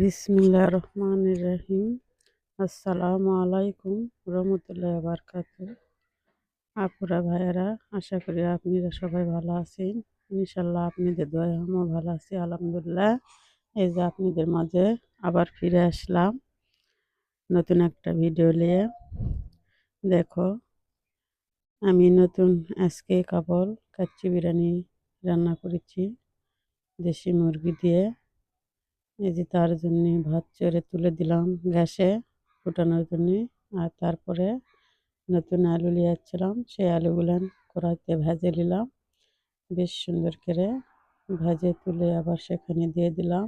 বিসমিল্লাহ রহমান রহিম। আসসালামু আলাইকুম রহমতুল্লাহ বারকাত আপুরা, ভাইয়েরা, আশা করি আপনারা সবাই ভালো আছেন। ইনশাল্লাহ আপনাদের দয়া আমিও ভালো আছি, আলহামদুলিল্লাহ। এই যে আপনাদের মাঝে আবার ফিরে আসলাম নতুন একটা ভিডিও নিয়ে। দেখো, আমি নতুন আজকে কাপড়, কাচ্চি বিরিয়ানি রান্না করেছি দেশি মুরগি দিয়ে। এই যে তার জন্যে ভাত চড়ে তুলে দিলাম গ্যাসে ফুটানোর জন্যে। আর তারপরে নতুন আলু নিয়ে যাচ্ছিলাম সেই আলুগুলো কড়াইতে ভেজে নিলাম। বেশ সুন্দর করে ভেজে তুলে আবার সেখানে দিয়ে দিলাম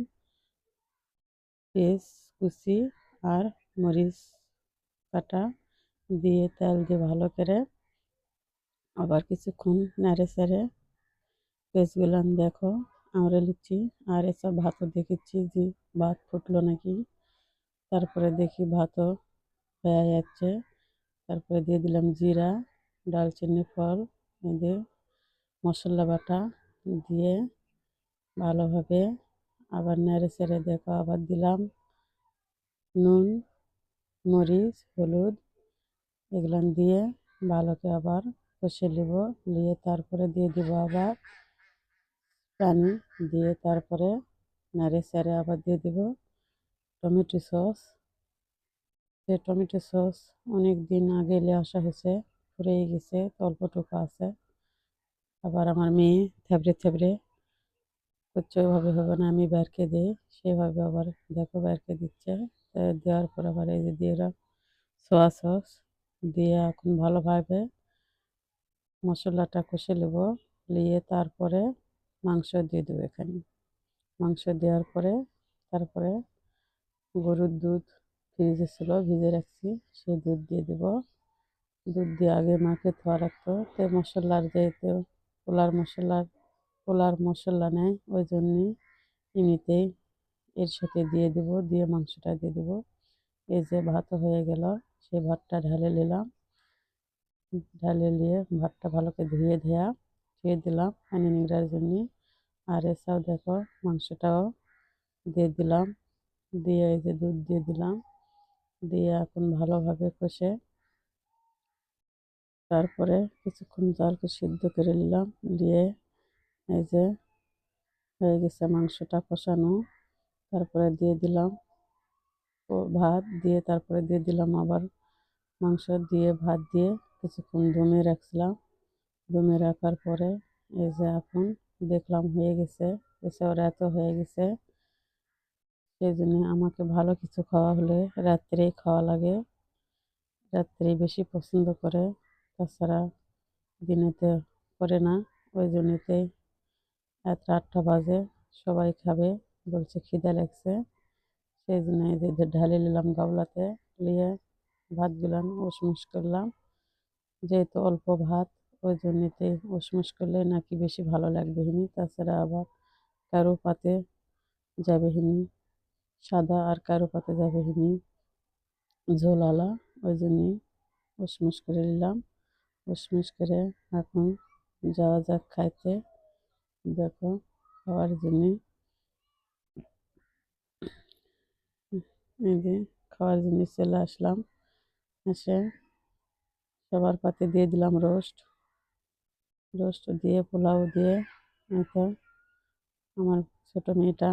পেঁয়াজ কুচি আর মরিচ কাটা। দিয়ে তেল দিয়ে ভালো করে আবার কিছুক্ষণ নেড়ে সেড়ে পেঁয়াজগুলান দেখো আমরা লিখছি আর এসব ভাতও দেখেছি যে ভাত ফুটলো নাকি। তারপরে দেখি ভাতও হয়ে যাচ্ছে। তারপরে দিয়ে দিলাম জিরা, ডালচিনি, ফল দিয়ে মশলা বাটা দিয়ে ভালোভাবে আবার নেড়ে সেড়ে দেখো, আবার দিলাম নুন, মরিচ, হলুদ এগুলো দিয়ে ভালোকে আবার কষে নেব। নিয়ে তারপরে দিয়ে দিব আবার পানি দিয়ে তারপরে নাড়ে সারে আবার দিয়ে দেব টমেটো সস। সে টমেটো সস অনেক দিন আগে এলে আসা হয়েছে ফুরেই গেছে অল্পটুকু আছে। আবার আমার মেয়ে থেবড়ে থেবড়ে করছে হবে না, আমি বেরকে দিই। সেভাবে আবার দেখো বেরকে দিচ্ছে। দেওয়ার পর আবার এই যে দিয়ে সোয়া সস। দিয়ে এখন ভালোভাবে মশলাটা কষে নেব। নিয়ে তারপরে মাংস দিয়ে দেবো এখানে। মাংস দেওয়ার পরে, তারপরে গরুর দুধ ফ্রিজে ছিল, ভিজে রাখছি, সেই দুধ দিয়ে দেব। দুধ দিয়ে আগে মাকে ধোয়া রাখতো। তো মশলার যেহেতু পোলার মশলার, পোলার মশলা নেয় ওই জন্যই এমনিতেই এর সাথে দিয়ে দেব, দিয়ে মাংসটা দিয়ে দেবো। এই যে ভাত হয়ে গেল, সেই ভাতটা ঢালে নিলাম। ঢালে নিয়ে ভাতটা ভালো করে ধুয়ে ধোয়া ধুয়ে দিলাম পানি নিংড়ার জন্যে। আর এসব দেখো মাংসটাও দিয়ে দিলাম। দিয়ে এই যে দুধ দিয়ে দিলাম। দিয়ে এখন ভালোভাবে কষে তারপরে কিছুক্ষণ জলকে সিদ্ধ করে নিলাম। দিয়ে এই যে হয়ে গেছে মাংসটা কষানো। তারপরে দিয়ে দিলাম ভাত। দিয়ে তারপরে দিয়ে দিলাম আবার মাংস। দিয়ে ভাত দিয়ে কিছুক্ষণ দমে রাখছিলাম। দমে রাখার পরে এই যে এখন দেখলাম হয়ে গেছে ওরা এত হয়ে গেছে। সেই জন্য আমাকে ভালো কিছু খাওয়া হলে রাত্রেই খাওয়া লাগে রাত্রেই বেশি পছন্দ করে। তাছাড়া দিনেতে করে না, ওই জন্যতেই এত আটটা বাজে, সবাই খাবে, বলছে খিদে লাগছে। সেই জন্য এদের ঢালে নিলাম গাবলাতে নিয়ে ভাতগুলান উসমুস করলাম। যেহেতু অল্প ভাত ওই জন্যতে উসমুস করলে নাকি বেশি ভালো লাগবে হিনি। তাছাড়া আবার কারও পাতে যাবে হিনি, সাদা আর কারও পাতে যাবে হিনি, ঝোলালা, ওই জন্যই উসমুস করে নিলাম। উসমুস করে এখন যাওয়া যাক খাইতে দেখো, খাওয়ার জন্যে এই খাওয়ার জন্য চলে আসলাম। এসে সবার পাতে দিয়ে দিলাম রোস্ট। রোস্ট দিয়ে, পোলাও দিয়ে এটা আমার ছোটো মেয়েটা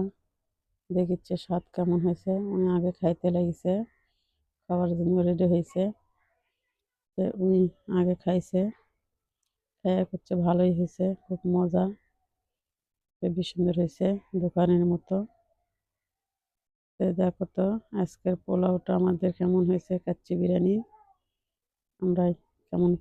দেখিচ্ছে স্বাদ কেমন হয়েছে। উনি আগে খাইতে লেগেছে খাওয়ার জন্য রেডি হয়েছে উনি আগে খাইছে, খাইয়া করছে ভালোই হয়েছে, খুব মজা। খুবই সুন্দর হয়েছে দোকানের মতো। তো দেখো তো, আজকের পোলাওটা আমাদের কেমন হয়েছে, কাচ্চি বিরিয়ানি। আমরা কেমন